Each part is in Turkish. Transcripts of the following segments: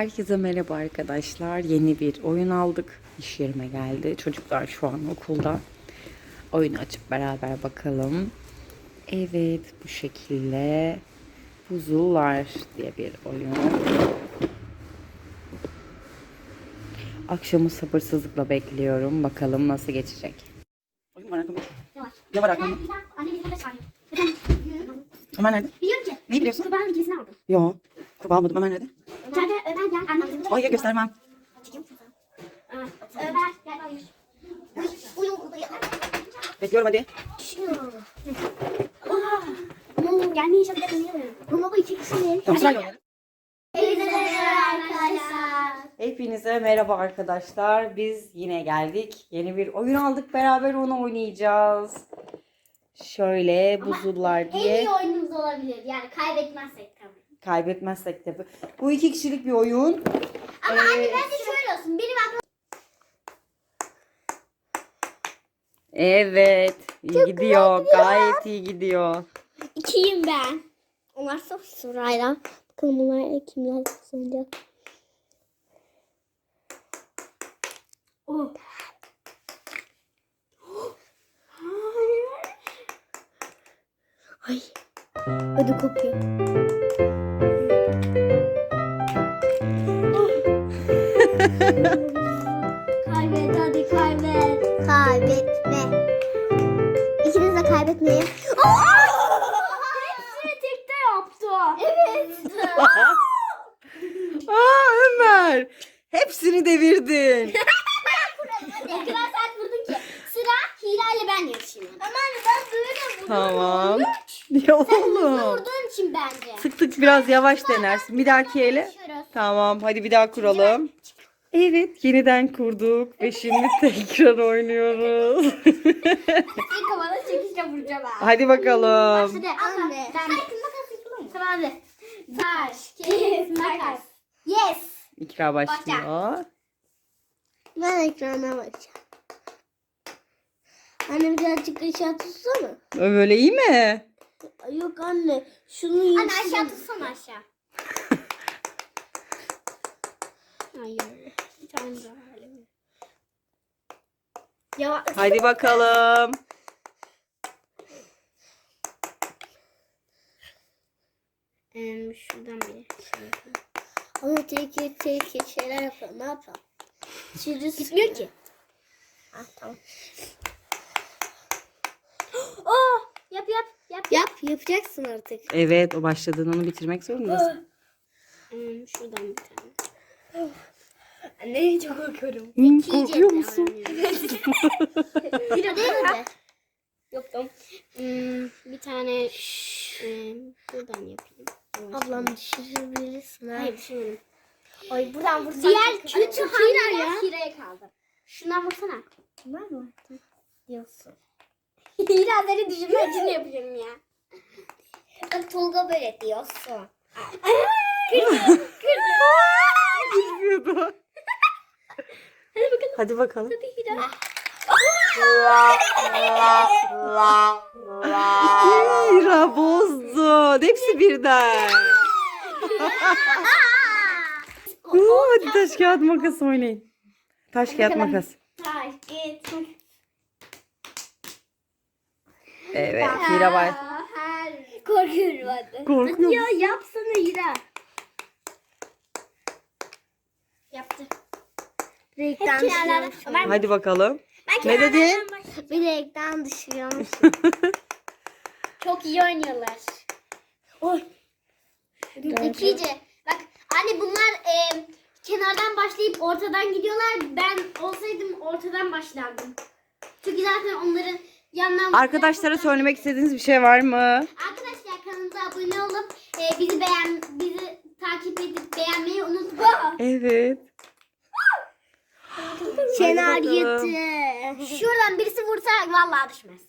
Herkese merhaba arkadaşlar. Yeni bir oyun aldık. İş yerime geldi. Çocuklar şu an okulda. Oyunu açıp beraber bakalım. Evet bu şekilde Buzullar diye bir oyun. Akşamı sabırsızlıkla bekliyorum. Bakalım nasıl geçecek. Oyun var arkamda. Ne var arkamda? Anne bir? Ömer nerede? Biliyorum ki. Ne biliyorsun? Kurbanın ikisini aldım. Yo. Kurbağa almadım. Ömer nerede? Hayır göstermem. Ömer gel hayır. Uy, uy, uy. Bekliyorum hadi. Mum gelmeyi çok. Mum'a iki kişi. Tamam sırayla oynayalım. Hepinize merhaba arkadaşlar. Biz yine geldik. Yeni bir oyun aldık. Beraber onu oynayacağız. Şöyle buzullar En diye iyi oyunumuz olabilir. Yani kaybetmezsek tabii. kaybetmezsek de. Bu iki kişilik bir oyun. Ama Ee, anne bence şöyle olsun. Benim Evet. iyi gidiyor. Gayet iyi gidiyor. ikiyim ben. Onlar saf sırayla. Bakalım bunlar kimler kazanacak. Oh. Ay. Ödü kopuyor. Kaybet hadi kaybet. Kaybetme. İkiniz de kaybetmeyin. Hepsini tekte yaptı. Evet. Aa Ömer. Hepsini devirdin. o kadar sert vurdun ki. Sıra Hira ile ben yarışayım. Ama anne ben böyle vurdum. tamam. Ya oğlum. vurduğun için bence. Sık sık biraz yavaş denersin. Bir dahaki ele. Tamam hadi bir daha kuralım. Evet yeniden kurduk ve şimdi tekrar oynuyoruz. İlk havada çekişle vuracağım ha. hadi bakalım. Hadi anne. Ben... Tamam hadi. Taş, kağıt, makas. Yes. İkra başlıyor. Ben ekrana bakacağım. Anne birazcık aşağı tutsana. Böyle iyi mi? Yok anne. Şunu Anne aşağı tutsana aşağı. Hayır. Bir tane daha halim. Ya Hadi bakalım. Em, şuradan bir şey yapayım. Ama tehlikeli tehlikeli şeyler yapıyor. Ne yapalım? Çürüsün. Gitmiyor ki. Ah tamam. oh! Yap yap yap. Yap yapacaksın artık. Evet o başladığın onu bitirmek zorundasın. Hmm, şuradan bir tane. Anne çok korkuyorum. Hmm, korkuyor musun? bir de Yok tamam. Hmm, bir tane hmm, buradan yapayım. Ablam düşürebilirsin ha. Hayır düşürmedim. Ay buradan vursan Diğer kötü hamleler ya. Hira'ya kaldı. Şuna vursana. Var mı? Diyorsun. Hira seni düşürme için yapıyorum ya. Bak Tolga böyle diyorsun. Kırdım. Bilmiyordu. Hadi bakalım. Hadi bakalım. Hadi Hira. Hira bozdu. Hepsi birden. Oo, hadi taş kağıt makas oynayın. Taş kağıt makas. Taş, git. Evet Hira var. Korkuyorum hadi. Korkuyor Ya yapsana Hira. Yaptı. Renkten düşüyormuş. Hadi bakalım. Ne dedin? Bir renkten düşüyormuş. Çok iyi oynuyorlar. Oy. İkice. Bak anne bunlar e, kenardan başlayıp ortadan gidiyorlar. Ben olsaydım ortadan başlardım. Çünkü zaten onların yandan... Arkadaşlara söylemek istediğiniz bir şey var mı? Arkadaşlar kanalımıza abone olup e, bizi beğen bizi takip edip beğenmeyi unutmayın. Evet. Kenar bakalım. gitti. Şuradan birisi vursa vallahi düşmez.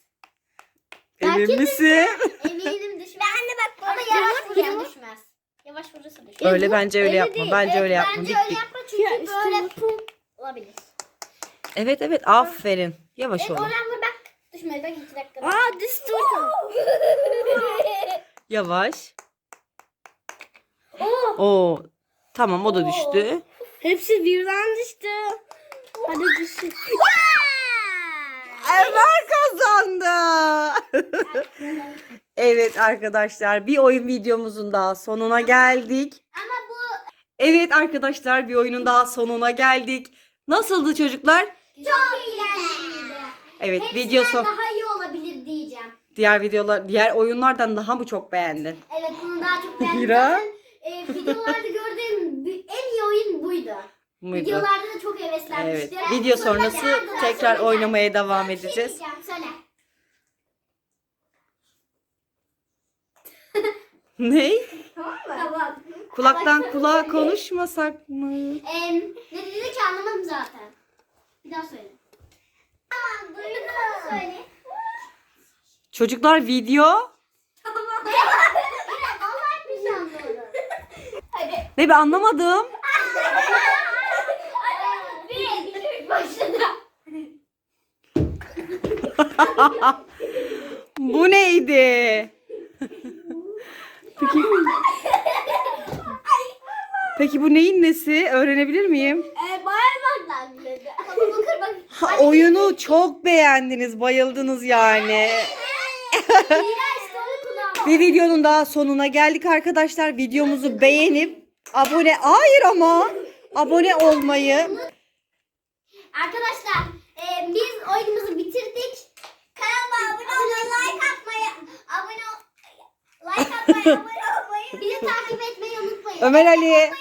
Emin misin? Eminim düşmez. Ben de bak Ama yavaş vurursa düşmez. Yavaş vurursa düşmez. Öyle bence öyle yapma. Bence öyle yapma. Bence öyle dik. yapma çünkü böyle pum olabilir. Evet evet aferin. Yavaş Evet ol. oradan vur bak. Düşmedi bak iki dakika. Aa düştü. Yavaş. Oo. Oo. Tamam o da düştü. Hepsi birden düştü. Hadi düşün. Ömer kazandı. evet arkadaşlar bir oyun videomuzun daha sonuna geldik. Ama bu Evet arkadaşlar bir oyunun daha sonuna geldik. Nasıldı çocuklar? çok eğlenceliydi. Evet video son daha iyi olabilir diyeceğim. diğer videolar diğer oyunlardan daha mı çok beğendin? Evet bunu daha çok beğendim. Hira? Zaten, e, videolarda gördüğüm en iyi oyun buydu. Muydu? Videolarda Evet. Video Sonra sonrası tekrar oynamaya devam şey edeceğiz. Ne? Tamam mı? Tamam. Kulaktan kulağa konuşmasak mı? Em, ne dedi ki anlamadım zaten. Bir daha söyle. Tamam duydum. Söyle. Çocuklar video Tamam. Yine vallahi bir şey anlamadım. Hadi. ne ben anlamadım. Bir, bir, başladı. Bu neydi? Peki Peki bu neyin nesi? Öğrenebilir miyim? Ee, bağırmaktan dedi. Ha, oyunu çok beğendiniz, bayıldınız yani. Bir videonun daha sonuna geldik arkadaşlar. Videomuzu beğenip abone hayır ama abone olmayı Arkadaşlar e, biz oyunumuzu bitirdik. Kanalıma abone olmayı, like atmayı, abone olmayı, bizi takip etmeyi unutmayın. Ömer Ali